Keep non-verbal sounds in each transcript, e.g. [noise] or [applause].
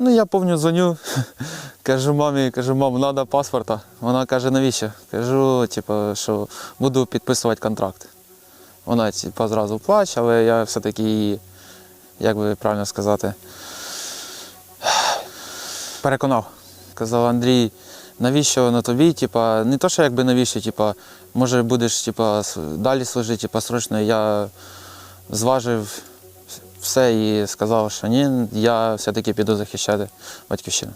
Ну, я пам'ятаю, дзвоню, [laughs] кажу мамі, кажу, мам, треба паспорта. Вона каже, навіщо? Кажу, типу, що буду підписувати контракт. Вона типу, зразу плаче, але я все-таки її, як би правильно сказати, [sighs] переконав. Казав Андрій, навіщо на тобі? Типа, не то, що якби навіщо, типа, може будеш типа, далі служити, типа, срочно. Я зважив все і сказав, що ні, я все-таки піду захищати батьківщину.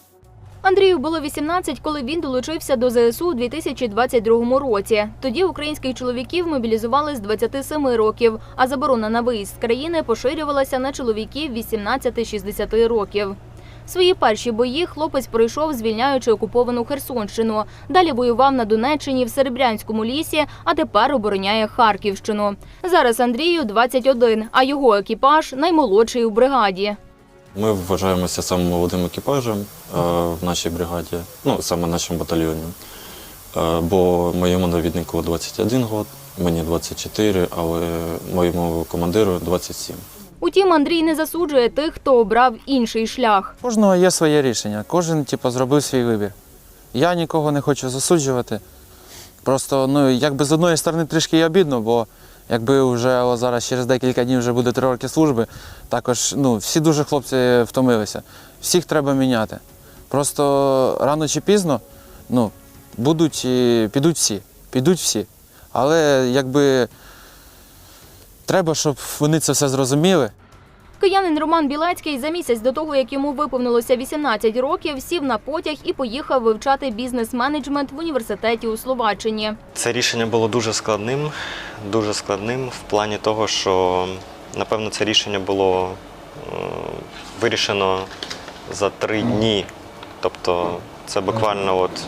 Андрію було 18, коли він долучився до ЗСУ у 2022 році. Тоді українських чоловіків мобілізували з 27 років, а заборона на виїзд з країни поширювалася на чоловіків 18-60 років. Свої перші бої хлопець пройшов, звільняючи окуповану Херсонщину. Далі воював на Донеччині в Серебрянському лісі, а тепер обороняє Харківщину. Зараз Андрію 21, а його екіпаж наймолодший у бригаді. Ми вважаємося самим молодим екіпажем е, в нашій бригаді, ну саме нашому батальйоні. Е, бо моєму навіднику 21 год, мені 24, але моєму командиру 27. Утім, Андрій не засуджує тих, хто обрав інший шлях. У Кожного є своє рішення, кожен типу, зробив свій вибір. Я нікого не хочу засуджувати. Просто, ну, якби з одної сторони трішки і обідно, бо якби вже о, зараз через декілька днів вже буде три роки служби, також ну, всі дуже хлопці втомилися. Всіх треба міняти. Просто рано чи пізно ну, будуть, і підуть всі, підуть всі. Але якби треба, щоб вони це все зрозуміли. Киянин Роман Білецький за місяць до того, як йому виповнилося 18 років, сів на потяг і поїхав вивчати бізнес-менеджмент в університеті у Словаччині. Це рішення було дуже складним, дуже складним в плані того, що напевно це рішення було е, вирішено за три дні. Тобто, це буквально от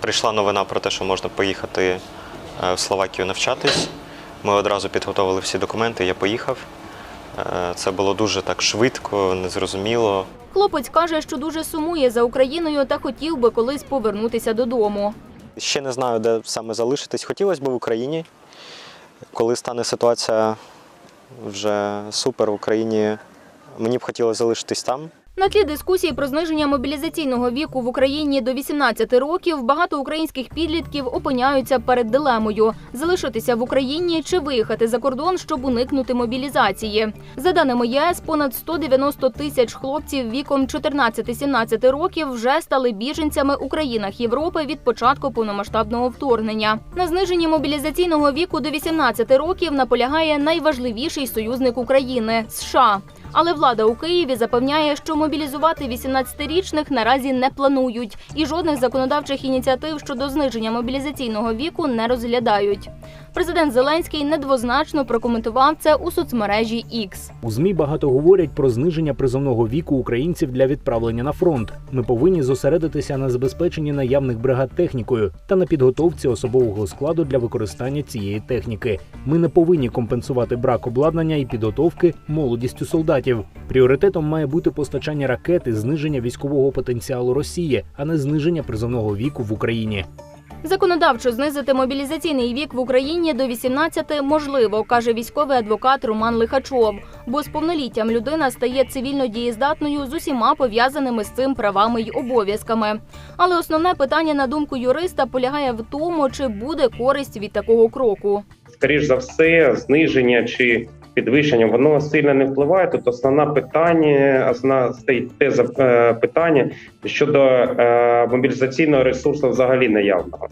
прийшла новина про те, що можна поїхати е, в Словакію навчатись. Ми одразу підготовили всі документи, я поїхав. Е, Це було дуже так швидко, незрозуміло. Хлопець каже, що дуже сумує за Україною та хотів би колись повернутися додому. Ще не знаю, де саме залишитись. Хотілося б в Україні. Коли стане ситуація вже супер в Україні, мені б хотілося залишитись там. На тлі дискусії про зниження мобілізаційного віку в Україні до 18 років багато українських підлітків опиняються перед дилемою залишитися в Україні чи виїхати за кордон, щоб уникнути мобілізації. За даними ЄС, понад 190 тисяч хлопців віком 14-17 років вже стали біженцями у країнах Європи від початку повномасштабного вторгнення. На зниженні мобілізаційного віку до 18 років наполягає найважливіший союзник України США. Але влада у Києві запевняє, що мобілізувати 18-річних наразі не планують, і жодних законодавчих ініціатив щодо зниження мобілізаційного віку не розглядають. Президент Зеленський недвозначно прокоментував це у соцмережі X. У ЗМІ багато говорять про зниження призовного віку українців для відправлення на фронт. Ми повинні зосередитися на забезпеченні наявних бригад технікою та на підготовці особового складу для використання цієї техніки. Ми не повинні компенсувати брак обладнання і підготовки молодістю солдатів. Пріоритетом має бути постачання ракет і зниження військового потенціалу Росії, а не зниження призовного віку в Україні. Законодавчо знизити мобілізаційний вік в Україні до 18 можливо, каже військовий адвокат Роман Лихачов. Бо з повноліттям людина стає цивільно дієздатною з усіма пов'язаними з цим правами й обов'язками. Але основне питання, на думку юриста, полягає в тому, чи буде користь від такого кроку. скоріш за все, зниження чи підвищення воно сильно не впливає. Тут основна питання, основна стоїть теза е, питання щодо е, мобілізаційного ресурсу взагалі наявного.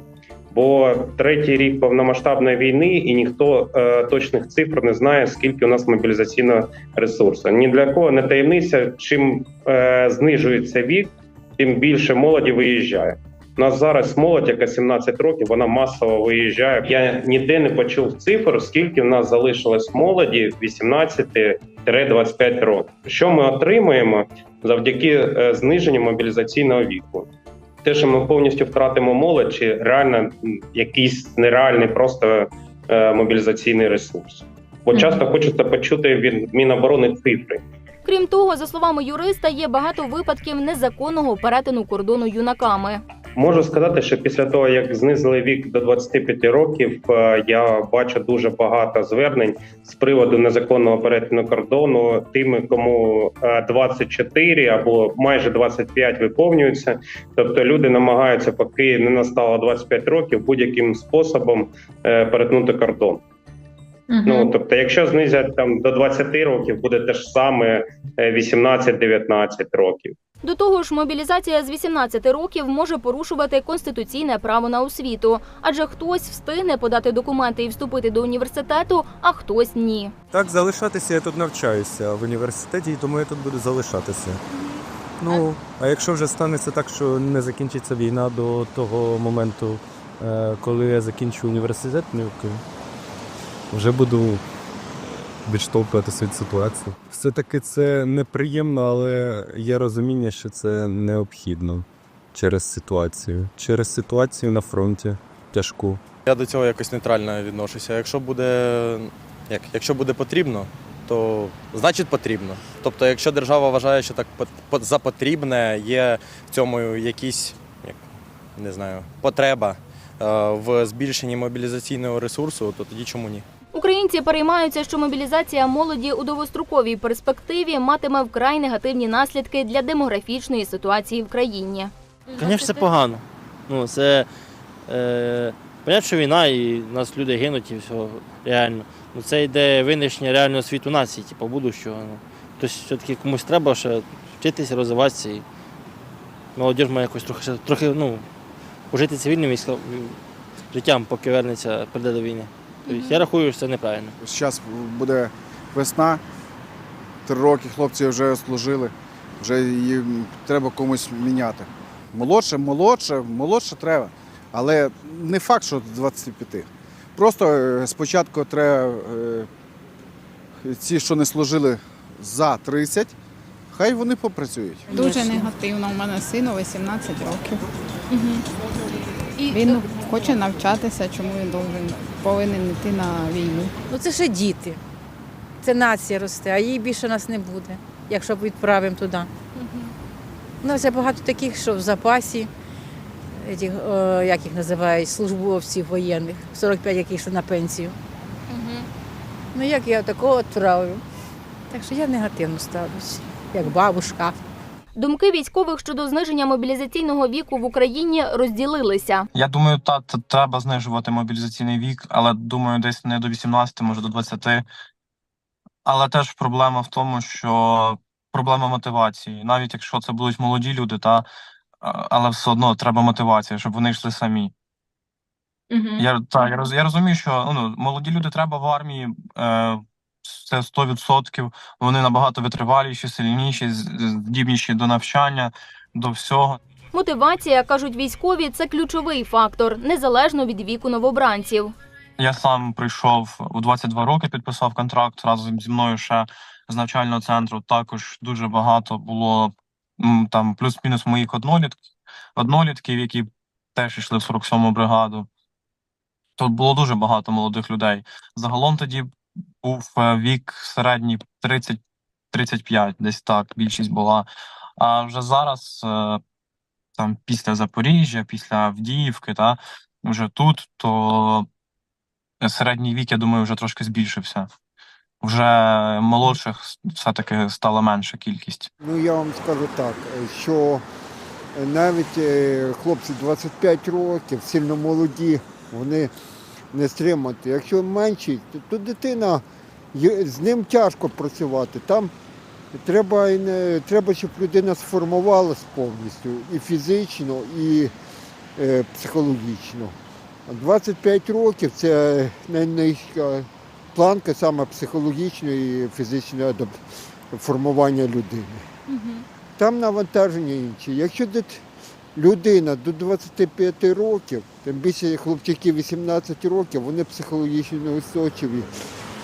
Бо третій рік повномасштабної війни, і ніхто е, точних цифр не знає, скільки у нас мобілізаційного ресурсу. Ні для кого не таємниця. Чим е, знижується вік, тим більше молоді виїжджає. У нас зараз молодь, яка 17 років, вона масово виїжджає. Я ніде не почув цифр, скільки в нас залишилось молоді 18-25 років. Що ми отримуємо завдяки е, зниженню мобілізаційного віку? Те, що ми повністю втратимо молодь, чи реально якийсь нереальний просто е, мобілізаційний ресурс. Бо часто хочеться почути від Міноборони цифри. Крім того, за словами юриста, є багато випадків незаконного перетину кордону юнаками. Можу сказати, що після того, як знизили вік до 25 років, е, я бачу дуже багато звернень з приводу незаконного перетину кордону тими, кому е, 24 або майже 25 виповнюються. Тобто люди намагаються, поки не настало 25 років, будь-яким способом е, перетнути кордон. Ну тобто, якщо знизять там до 20 років, буде те ж саме е, 18-19 років. До того ж, мобілізація з 18 років може порушувати конституційне право на освіту, адже хтось встигне подати документи і вступити до університету, а хтось ні. Так, залишатися я тут навчаюся в університеті, тому я тут буду залишатися. Ну, а якщо вже станеться так, що не закінчиться війна до того моменту, е, коли я закінчу університет, ну, вже буду відштовхуватися від ситуації. Все-таки це неприємно, але є розуміння, що це необхідно через ситуацію. Через ситуацію на фронті тяжку. Я до цього якось нейтрально відношуся. Якщо буде, як, якщо буде потрібно, то значить потрібно. Тобто, якщо держава вважає, що так за потрібне, є в цьому якісь, як, не знаю, потреба е, в збільшенні мобілізаційного ресурсу, то тоді чому ні? Українці переймаються, що мобілізація молоді у довгостроковій перспективі матиме вкрай негативні наслідки для демографічної ситуації в країні. Звісно, це погано. Ну, це е, понятно, що війна, і у нас люди гинуть і все реально. Ну, це йде винищення реального світу нації, типу, будущого. Ну. Тобто все-таки комусь треба ще вчитися, розвиватися. І молодіж має якось трохи, трохи ну, пожити цивільним життям, поки вернеться, прийде до війни. Тобто, я рахую, що це неправильно. Зараз буде весна, три роки хлопці вже служили, вже їм треба комусь міняти. Молодше, молодше, молодше треба. Але не факт, що з 25. Просто е, спочатку треба е, ці, що не служили за 30, хай вони попрацюють. Дуже негативно. У мене сину 18 років. Він хоче навчатися, чому він должен, повинен йти на війну. Ну це ще діти. Це нація росте, а їй більше нас не буде, якщо відправимо туди. Ну, це багато таких, що в запасі, етих, е, як їх називають, службовців воєнних, 45 яких що на пенсію. Ну як я такого відправлю? Так що я негативно ставлюся, як бабушка. Думки військових щодо зниження мобілізаційного віку в Україні розділилися. Я думаю, та, та треба знижувати мобілізаційний вік, але думаю, десь не до 18, може до 20. Але теж проблема в тому, що проблема мотивації. Навіть якщо це будуть молоді люди, та але все одно треба мотивація, щоб вони йшли самі. Я, та, я, роз, я розумію, що ну, молоді люди треба в армії. Е, це 100%. Вони набагато витриваліші, сильніші, здібніші до навчання, до всього. Мотивація, кажуть військові, це ключовий фактор, незалежно від віку новобранців. Я сам прийшов у 22 роки, підписав контракт разом зі мною ще з навчального центру. Також дуже багато було там плюс-мінус моїх однолітків, однолітків, які теж йшли в 47-му бригаду. Тут було дуже багато молодих людей. Загалом тоді був е, вік середній 30-35, десь так більшість була. А вже зараз, е, там після Запоріжжя, після Авдіївки, та вже тут, то середній вік, я думаю, вже трошки збільшився. Вже молодших все-таки стала менша кількість. Ну я вам скажу так, що навіть е, хлопці 25 років, сильно молоді, вони не стримати. Якщо менші, то, то дитина з ним тяжко працювати. Там треба, треба, щоб людина сформувалась повністю і фізично, і е, психологічно. 25 років це найнижча планка саме психологічної і фізичної формування людини. Там навантаження інші. Якщо людина до 25 років, тим більше хлопчики 18 років, вони психологічно неустойчиві,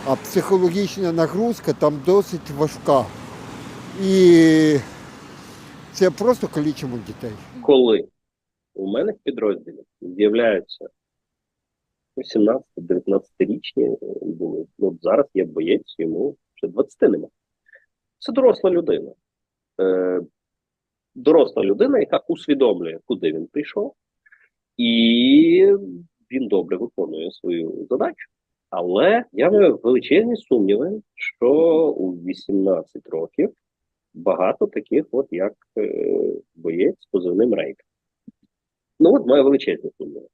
а психологічна нагрузка там досить важка. І це просто калічимо дітей. коли у мене в підрозділі з'являються 18-19-річні, думаю, ну зараз є боєць, йому вже 20 нема. Це доросла людина. Е, доросла людина, яка усвідомлює, куди він прийшов, і він добре виконує свою задачу. Але я маю величезні сумніви, що у 18 років багато таких, от як е, боєць з позивним рейк. Ну от маю величезні сумніви.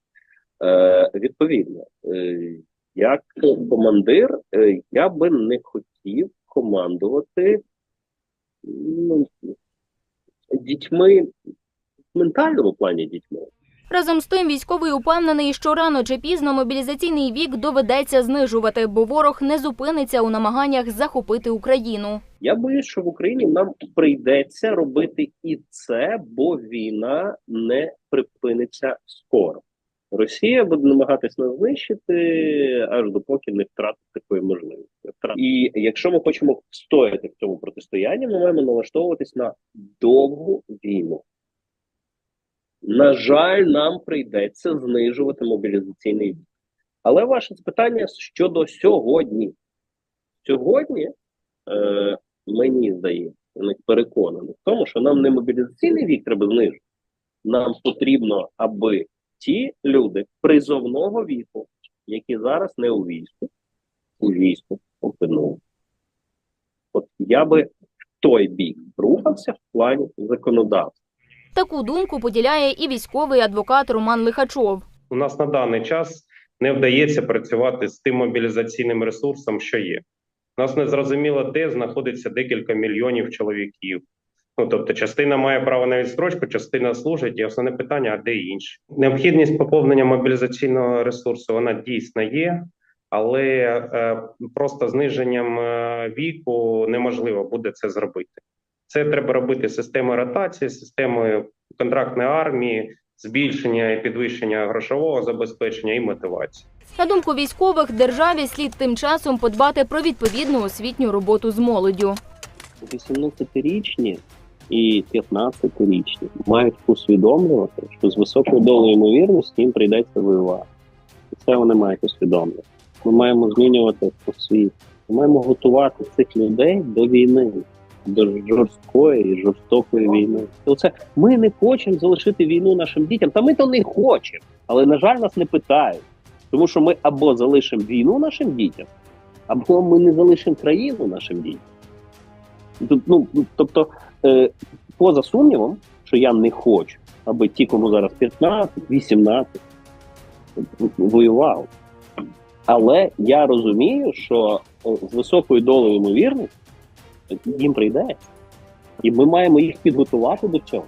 Е, відповідно, е, як командир, е, я би не хотів командувати ну, дітьми в ментальному плані дітьми. Разом з тим, військовий упевнений, що рано чи пізно мобілізаційний вік доведеться знижувати, бо ворог не зупиниться у намаганнях захопити Україну. Я боюсь, що в Україні нам прийдеться робити і це, бо війна не припиниться скоро. Росія буде намагатись нас знищити аж допоки не втратить такої можливості. І якщо ми хочемо встояти в цьому протистоянні, ми маємо налаштовуватись на довгу війну. На жаль, нам прийдеться знижувати мобілізаційний вік. Але ваше питання щодо сьогодні. Сьогодні е, мені здається, я переконаний в тому, що нам не мобілізаційний вік треба знижити. Нам потрібно, аби ті люди призовного віку, які зараз не у війську, у війську опинули. От я би в той бік рухався в плані законодавства. Таку думку поділяє і військовий адвокат Роман Лихачов. У нас на даний час не вдається працювати з тим мобілізаційним ресурсом, що є. У нас не зрозуміло, де знаходиться декілька мільйонів чоловіків. Ну тобто, частина має право на відстрочку, частина служить, і основне питання: а де інші? Необхідність поповнення мобілізаційного ресурсу вона дійсно є, але е, просто зниженням е, віку неможливо буде це зробити. Це треба робити системою ротації, системою контрактної армії, збільшення і підвищення грошового забезпечення і мотивації. На думку військових, державі слід тим часом подбати про відповідну освітню роботу з молоддю. 18-річні і 15-річні мають усвідомлювати, що з високою долею ймовірності їм прийдеться воювати. І це вони мають усвідомлювати. Ми маємо змінювати освіту. Ми маємо готувати цих людей до війни, до жорсткої і жорстокої війни. Оце ми не хочемо залишити війну нашим дітям. Та ми то не хочемо, але на жаль, нас не питають. Тому що ми або залишимо війну нашим дітям, або ми не залишимо країну нашим дітям. Ну, тобто, е, поза сумнівом, що я не хочу, аби ті, кому зараз 15, 18, воював. Але я розумію, що е, з високою долею ймовірності їм прийдеться. І ми маємо їх підготувати до цього.